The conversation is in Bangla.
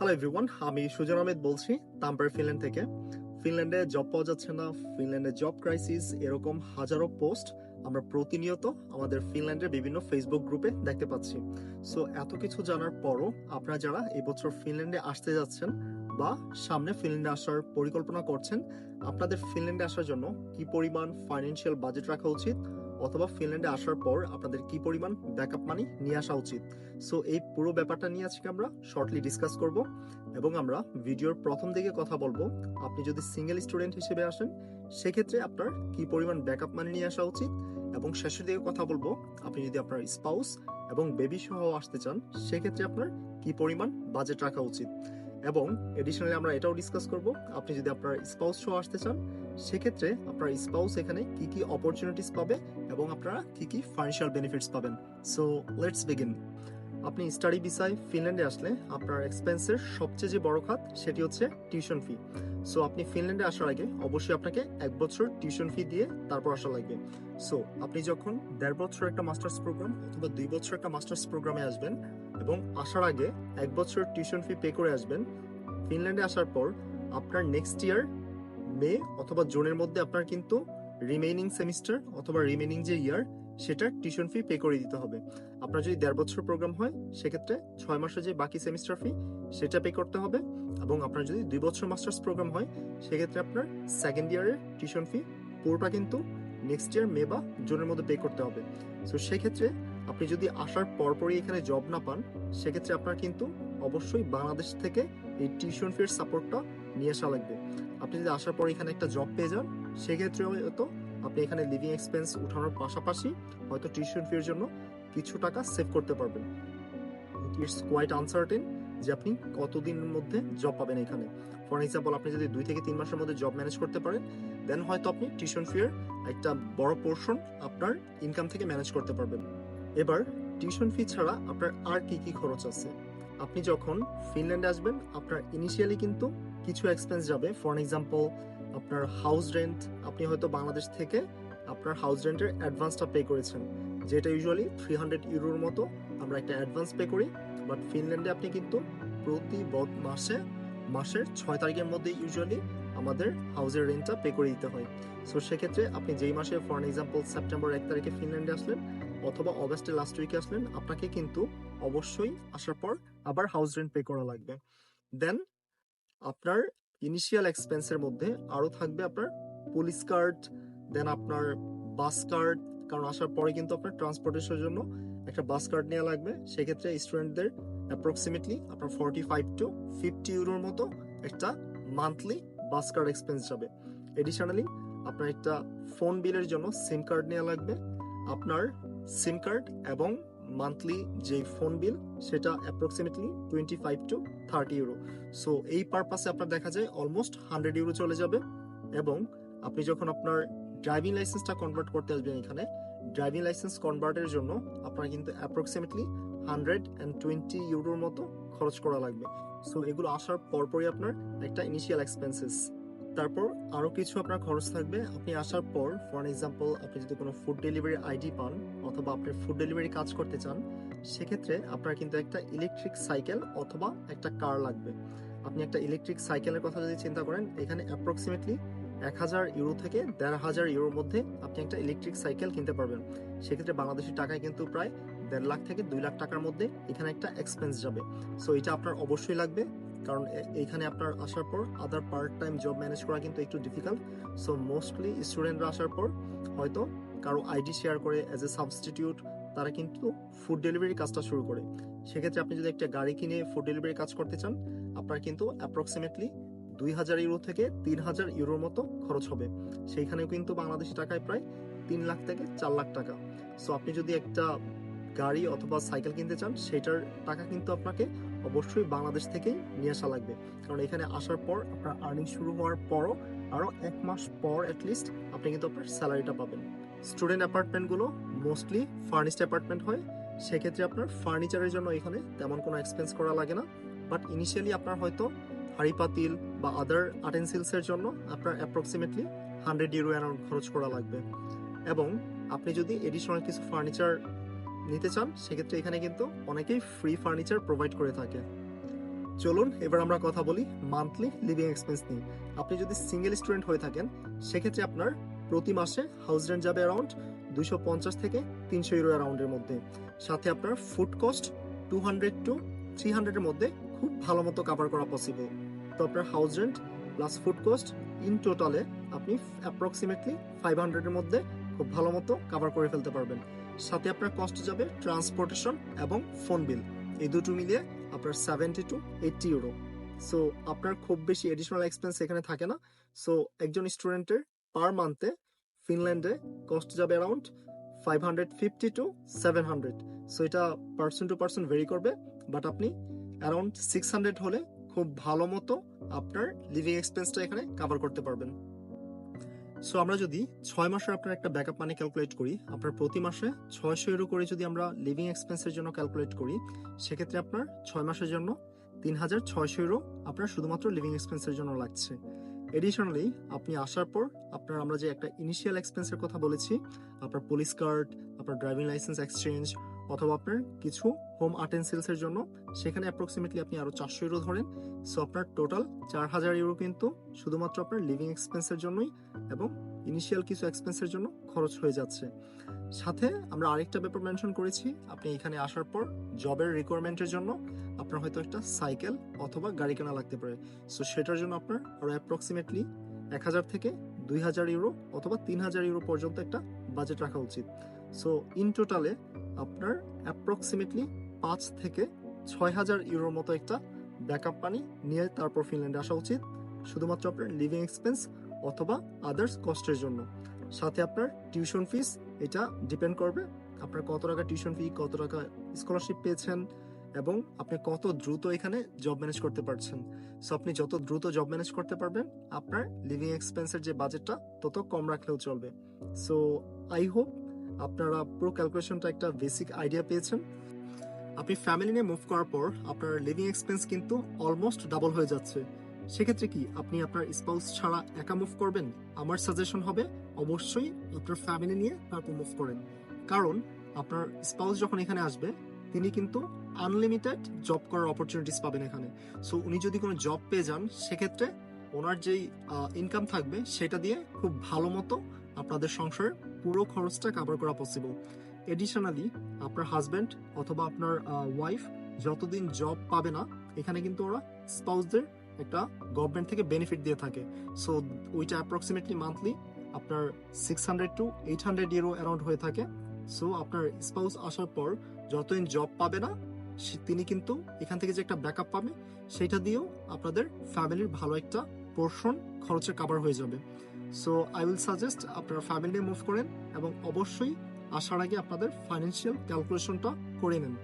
হ্যালো এভরিওয়ান আমি সুজন আহমেদ বলছি, তাম্পার ফিনল্যান্ড থেকে। ফিনল্যান্ডে জব পাওয়া যাচ্ছে না, ফিনল্যান্ডে জব ক্রাইসিস এরকম হাজারো পোস্ট আমরা প্রতিনিয়ত আমাদের ফিনল্যান্ডের বিভিন্ন ফেসবুক গ্রুপে দেখতে পাচ্ছি। সো এত কিছু জানার পরও আপনারা যারা এবছর ফিনল্যান্ডে আসতে যাচ্ছেন বা সামনে ফিনল্যান্ডে আসার পরিকল্পনা করছেন আপনাদের ফিনল্যান্ডে আসার জন্য কি পরিমাণ ফাইন্যান্সিয়াল বাজেট রাখা উচিত? অথবা ফিনল্যান্ডে আসার পর আপনাদের কি পরিমাণ ব্যাকআপ মানি নিয়ে আসা উচিত? সো এই পুরো ব্যাপারটা নিয়ে আজকে আমরা শর্টলি ডিসকাস করব এবং আমরা ভিডিওর প্রথম দিকে কথা বলব। আপনি যদি সিঙ্গেল স্টুডেন্ট হিসেবে আসেন, সেক্ষেত্রে আপনার কি পরিমাণ ব্যাকআপ মানি নিয়ে আসা উচিত? এবং শেষের দিকে কথা বলব, আপনি যদি আপনার স্পাউস এবং বেবি সহ আসতে চান, সেক্ষেত্রে আপনার কি পরিমাণ বাজেট রাখা উচিত? এবং এডিশনালি আমরা এটাও ডিসকাস করব। আপনি যদি আপনার স্পাউস সহ আসতে চান, সেক্ষেত্রে আপনার স্পাউস এখানে কি কি অপরচুনিটিস পাবে এবং আপনারা কি কি ফাইন্যান্সিয়াল বেনিফিটস পাবেন। সো লেটস বিগিন আপনি স্টাডি ভিসায় ফিনল্যান্ডে আসলে আপনার এক্সপেন্সের সবচেয়ে যে বড় খাত, সেটি হচ্ছে টিউশন ফি সো আপনি ফিনল্যান্ডে আসার আগে অবশ্যই আপনাকে এক বছর টিউশন ফি দিয়ে তারপর আসা লাগবে। সো আপনি যখন দেড় বছর একটা মাস্টার্স প্রোগ্রাম অথবা দুই বছর একটা মাস্টার্স প্রোগ্রামে আসবেন এবং আসার আগে এক বছর টিউশন ফি পে করে আসবেন। ফিনল্যান্ডে আসার পর আপনার নেক্সট ইয়ার মে অথবা জুনের মধ্যে আপনার কিন্তু রিমেইনিং সেমিস্টার অথবা রিমেইনিং যে ইয়ার সেটা টিউশন ফি পে করে দিতে হবে। আপনার যদি দেড় বছর প্রোগ্রাম হয়, সেক্ষেত্রে ছয় মাসের যে বাকি সেমিস্টার ফি সেটা পে করতে হবে এবং আপনার যদি দুই বছর মাস্টার্স প্রোগ্রাম হয়, সেক্ষেত্রে আপনার সেকেন্ড ইয়ারের টিউশন ফি পুরোটা কিন্তু নেক্সট ইয়ার মে বা জুনের মধ্যে পে করতে হবে। সো সেক্ষেত্রে আপনি যদি আসার পরপরই এখানে জব না পান, সেক্ষেত্রে আপনার কিন্তু অবশ্যই বাংলাদেশ থেকে এই টিউশন ফির সাপোর্টটা নিয়ে আসা লাগবে। আপনি যদি আসার পর এখানে একটা জব পেয়ে যান, সেক্ষেত্রে হয়তো আপনি এখানে লিভিং এক্সপেন্স উঠানোর পাশাপাশি হয়তো টিউশন ফির জন্য কিছু টাকা সেভ করতে পারবেন। ইটস কোয়াইট আনসার্টেন যে আপনি কতদিনের মধ্যে জব পাবেন এখানে। ফর এক্সাম্পল আপনি যদি দুই থেকে তিন মাসের মধ্যে জব ম্যানেজ করতে পারেন দেন হয়তো আপনি টিউশন ফিয়ার একটা বড় পোর্শন আপনার ইনকাম থেকে ম্যানেজ করতে পারবেন। এবার টিউশন ফি ছাড়া আপনার আর কি কি খরচ আছে? আপনি যখন ফিনল্যান্ডে আসবেন, আপনার ইনিশিয়ালি কিন্তু কিছু এক্সপেন্স যাবে। ফর এক্সাম্পল আপনার হাউস রেন্ট আপনি হয়তো বাংলাদেশ থেকে আপনার হাউস রেন্টের অ্যাডভান্সটা পে করেছেন। যেটা ইউজুয়ালি থ্রি হান্ড্রেড ইউরোর মতো আমরা একটা অ্যাডভান্স পে করি। বাট ফিনল্যান্ডে আপনি কিন্তু প্রতি মাসে, মাসের ছয় তারিখের মধ্যে ইউজুয়ালি আমাদের হাউসের রেন্টটা পে করে দিতে হয়। সো সেক্ষেত্রে আপনি যেই মাসে ফর এক্সাম্পল সেপ্টেম্বর এক তারিখে ফিনল্যান্ডে আসলেন অথবা অগস্টের লাস্ট উইকে আসলেন, আপনাকে কিন্তু অবশ্যই আসার পর আবার হাউস রেন্ট পে করা লাগবে। দেন আপনার ইনিশিয়াল এক্সপেন্সের মধ্যে আরও থাকবে আপনার পুলিশ কার্ড দেন আপনার বাস কার্ড কারণ আসার পরে কিন্তু আপনার ট্রান্সপোর্টেশনের জন্য একটা বাস কার্ড নেওয়া লাগবে। সেক্ষেত্রে স্টুডেন্টদের অ্যাপ্রক্সিমেটলি আপনার ফর্টি ফাইভ টু ফিফটি ইউরোর মতো একটা মান্থলি বাস কার্ড এক্সপেন্স যাবে। এডিশনালি আপনার একটা ফোন বিলের জন্য সিম কার্ড নেওয়া লাগবে। আপনার সিম কার্ড এবং মান্থলি যে ফোন বিল সেটা approximately twenty five to thirty euro so এই পারপাসে আপনার দেখা যায় অলমোস্ট হান্ড্রেড ইউরো চলে যাবে এবং আপনি যখন আপনার ড্রাইভিং লাইসেন্সটা কনভার্ট করতে আসবেন এখানে ড্রাইভিং লাইসেন্স কনভার্টের জন্য আপনার কিন্তু অ্যাপ্রক্সিমেটলি হান্ড্রেড অ্যান্ড টোয়েন্টি ইউরোর মতো খরচ করা লাগবে। সো এগুলো আসার পরপরই আপনার একটা ইনিশিয়াল এক্সপেন্সেস তারপর আরও কিছু আপনার খরচ থাকবে। আপনি আসার পর ফর এক্সাম্পল আপনি যদি কোনো ফুড ডেলিভারি আইডি পান অথবা আপনি ফুড ডেলিভারি কাজ করতে চান, সেক্ষেত্রে আপনার কিন্তু একটা ইলেকট্রিক সাইকেল অথবা একটা কার লাগবে। আপনি একটা ইলেকট্রিক সাইকেলের কথা যদি চিন্তা করেন, এখানে অ্যাপ্রক্সিমেটলি এক হাজার ইউরো থেকে দেড় হাজার ইউরোর মধ্যে আপনি একটা ইলেকট্রিক সাইকেল কিনতে পারবেন। সেক্ষেত্রে বাংলাদেশি টাকায় কিন্তু প্রায় দেড় লাখ থেকে দুই লাখ টাকার মধ্যে এখানে একটা এক্সপেন্স যাবে। সো এটা আপনার অবশ্যই লাগবে, কারণ এইখানে আপনার আসার পর other part time job manage করা কিন্তু একটু ডিফিকাল্ট সো মোস্টলি স্টুডেন্টরা আসার পর হয়তো কারও আইডি শেয়ার করে অ্যাজ এ সাবস্টিটিউট তারা কিন্তু ফুড ডেলিভারি কাজটা শুরু করে। সেক্ষেত্রে আপনি যদি একটা গাড়ি কিনে ফুড ডেলিভারি কাজ করতে চান, আপনার কিন্তু অ্যাপ্রক্সিমেটলি দুই হাজার ইউরো থেকে তিন হাজার ইউরোর মতো খরচ হবে। সেইখানেও কিন্তু বাংলাদেশি টাকায় প্রায় তিন লাখ থেকে চার লাখ টাকা। সো আপনি যদি একটা গাড়ি অথবা সাইকেল কিনতে চান সেটার টাকা কিন্তু আপনাকে অবশ্যই বাংলাদেশ থেকেই নিয়ে আসা লাগবে। কারণ এখানে আসার পর আপনার আর্নিং শুরু হওয়ার পরও আরও এক মাস পর অ্যাটলিস্ট আপনি কিন্তু আপনার স্যালারিটা পাবেন। স্টুডেন্ট অ্যাপার্টমেন্টগুলো মোস্টলি ফার্নিশড অ্যাপার্টমেন্ট হয়। সেক্ষেত্রে আপনার ফার্নিচারের জন্য এখানে তেমন কোনো এক্সপেন্স করা লাগে না। বাট ইনিশিয়ালি আপনার হয়তো হাড়ি পাতিল বা আদার আটেন্সিলসের জন্য আপনার অ্যাপ্রক্সিমেটলি হান্ড্রেড ইউরো অ্যারাউন্ড খরচ করা লাগবে। এবং আপনি যদি এডিশনাল কিছু ফার্নিচার নিতে চান, সেক্ষেত্রে এখানে কিন্তু অনেকেই ফ্রি ফার্নিচার প্রোভাইড করে থাকে। চলুন, এবার আমরা কথা বলি মান্থলি লিভিং এক্সপেন্স নিয়ে। আপনি যদি সিঙ্গেল স্টুডেন্ট হয়ে থাকেন, সেক্ষেত্রে আপনার প্রতি মাসে হাউস রেন্ট যাবে অ্যারাউন্ড দুইশো পঞ্চাশ থেকে তিনশো ইউরো অ্যারাউন্ডের মধ্যে। সাথে আপনার food cost two hundred to three হান্ড্রেডের মধ্যে খুব ভালো মতো কাভার করা পসিবল তো আপনার house rent plus food cost in টোটালে আপনি অ্যাপ্রক্সিমেটলি ফাইভ হান্ড্রেডের মধ্যে খুব ভালো মতো কাভার করে ফেলতে পারবেন। সাথে আপনার কস্ট যাবে ট্রান্সপোর্টেশন এবং ফোন বিল এই দুটো মিলিয়ে আপনার seventy to eighty euro so আপনার খুব বেশি এডিশনাল এক্সপেন্স এখানে থাকে না। সো একজন স্টুডেন্টের পার মান্থে ফিনল্যান্ডে কস্ট যাবে around five hundred fifty to seven hundred so এটা পার্সন টু পার্সন ভেরি করবে। বাট আপনি অ্যারাউন্ড সিক্স হান্ড্রেড হলে খুব ভালো মতো আপনার লিভিং এক্সপেন্সটা এখানে কাভার করতে পারবেন। সো আমরা যদি ছয় মাসের আপনার একটা ব্যাকআপ মানি ক্যালকুলেট করি, আপনার প্রতি মাসে ছয়শো ইউরো করে যদি আমরা লিভিং এক্সপেন্সের জন্য ক্যালকুলেট করি, সেক্ষেত্রে আপনার ছয় মাসের জন্য তিন হাজার ছয়শো ইউরো আপনার শুধুমাত্র লিভিং এক্সপেন্সের জন্য লাগছে। এডিশনালি আপনি আসার পর আপনার আমরা যে একটা ইনিশিয়াল এক্সপেন্সের কথা বলেছি, আপনার পুলিশ কার্ড আপনার ড্রাইভিং লাইসেন্স এক্সচেঞ্জ অথবা আপনার কিছু হোম আটেন্সিলসের জন্য, সেখানে অ্যাপ্রক্সিমেটলি আপনি আরও চারশো ইউরো ধরেন। সো আপনার টোটাল চার হাজার ইউরো কিন্তু শুধুমাত্র আপনার লিভিং এক্সপেন্সের জন্যই এবং ইনিশিয়াল কিছু এক্সপেন্সের জন্য খরচ হয়ে যাচ্ছে। সাথে আমরা আরেকটা ব্যাপার মেনশন করেছি, আপনি এখানে আসার পর জবের রিকোয়ারমেন্টের জন্য আপনার হয়তো একটা সাইকেল অথবা গাড়ি কেনা লাগতে পারে। সো সেটার জন্য আপনার আরও অ্যাপ্রক্সিমেটলি এক হাজার থেকে দুই হাজার ইউরো অথবা তিন হাজার ইউরো পর্যন্ত একটা বাজেট রাখা উচিত। সো ইন টোটালে আপনার অ্যাপ্রক্সিমেটলি পাঁচ থেকে ছয় হাজার ইউরোর মতো একটা ব্যাকআপ পানি নিয়ে তারপর ফিনল্যান্ডে আসা উচিত, শুধুমাত্র আপনার লিভিং এক্সপেন্স অথবা আদার্স কস্টের জন্য। সাথে আপনার টিউশন ফিস এটা ডিপেন্ড করবে আপনার কত টাকা টিউশন ফি কত টাকা স্কলারশিপ পেয়েছেন এবং আপনি কত দ্রুত এখানে জব ম্যানেজ করতে পারছেন। সো আপনি যত দ্রুত জব ম্যানেজ করতে পারবেন, আপনার লিভিং এক্সপেন্সের যে বাজেটটা তত কম রাখলেও চলবে। সো আই হোপ আপনারা পুরো ক্যালকুলেশনটা একটা বেসিক আইডিয়া পেয়েছেন। আপনি ফ্যামিলি নিয়ে মুভ করার পর আপনার লিভিং এক্সপেন্স কিন্তু অলমোস্ট ডাবল হয়ে যাচ্ছে। সেক্ষেত্রে কি আপনি আপনার স্পাউস ছাড়া একা মুভ করবেন? আমার সাজেশন হবে অবশ্যই আপনার ফ্যামিলি নিয়ে তারপর মুভ করেন। কারণ আপনার স্পাউস যখন এখানে আসবে, তিনি কিন্তু আনলিমিটেড জব করার অপরচুনিটিস পাবেন এখানে। সো উনি যদি কোনো জব পেয়ে যান, সেক্ষেত্রে ওনার যেই ইনকাম থাকবে, সেটা দিয়ে খুব ভালো মতো আপনাদের সংসারের পুরো খরচটা কাভার করা পসিবল এডিশনালি আপনার হাজব্যান্ড অথবা আপনার ওয়াইফ যতদিন জব পাবে না, এখানে কিন্তু ওরা স্পাউসদের একটা গভর্নমেন্ট থেকে বেনিফিট দিয়ে থাকে। সো ওইটা অ্যাপ্রক্সিমেটলি মান্থলি আপনার six hundred to eight hundred euro around হয়ে থাকে। সো আপনার স্পাউস আসার পর যতদিন জব পাবে না তিনি কিন্তু এখান থেকে যে একটা ব্যাকআপ পাবে, সেটা দিয়েও আপনাদের ফ্যামিলির ভালো একটা পোর্শন খরচের কাভার হয়ে যাবে। সো আই উইল সাজেস্ট আপনারা ফ্যামিলি মুভ করেন এবং অবশ্যই আসার আগে আপনাদের ফাইন্যান্সিয়াল ক্যালকুলেশনটা করে নেন।